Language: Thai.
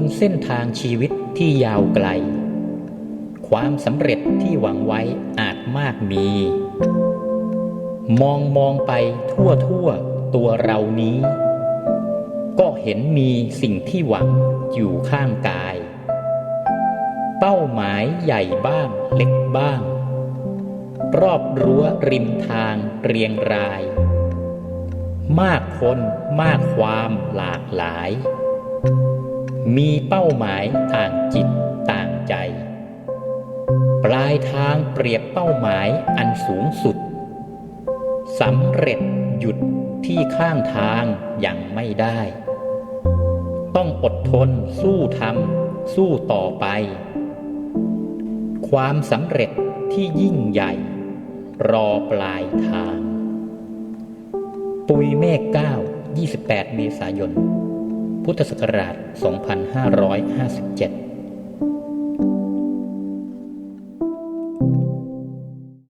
นเส้นทางชีวิตที่ยาวไกล ความสำเร็จที่หวังไว้อาจมากมี มองมองไปทั่วทั่วตัวเรานี้ ก็เห็นมีสิ่งที่หวังอยู่ข้างกาย เป้าหมายใหญ่บ้างเล็กบ้าง รอบรั้วริมทางเรียงราย มากคนมากความหลากหลาย มีเป้าหมายต่างจิตต่างใจ ปลายทางเปรียบเป้าหมายอันสูงสุดสำเร็จหยุดที่ข้างทางยังไม่ได้ ต้องอดทนสู้ทำสู้ต่อไป ความสำเร็จที่ยิ่งใหญ่ รอปลายทาง ปุยเมฆ9 28 เมษายน พุทธศักราช 2557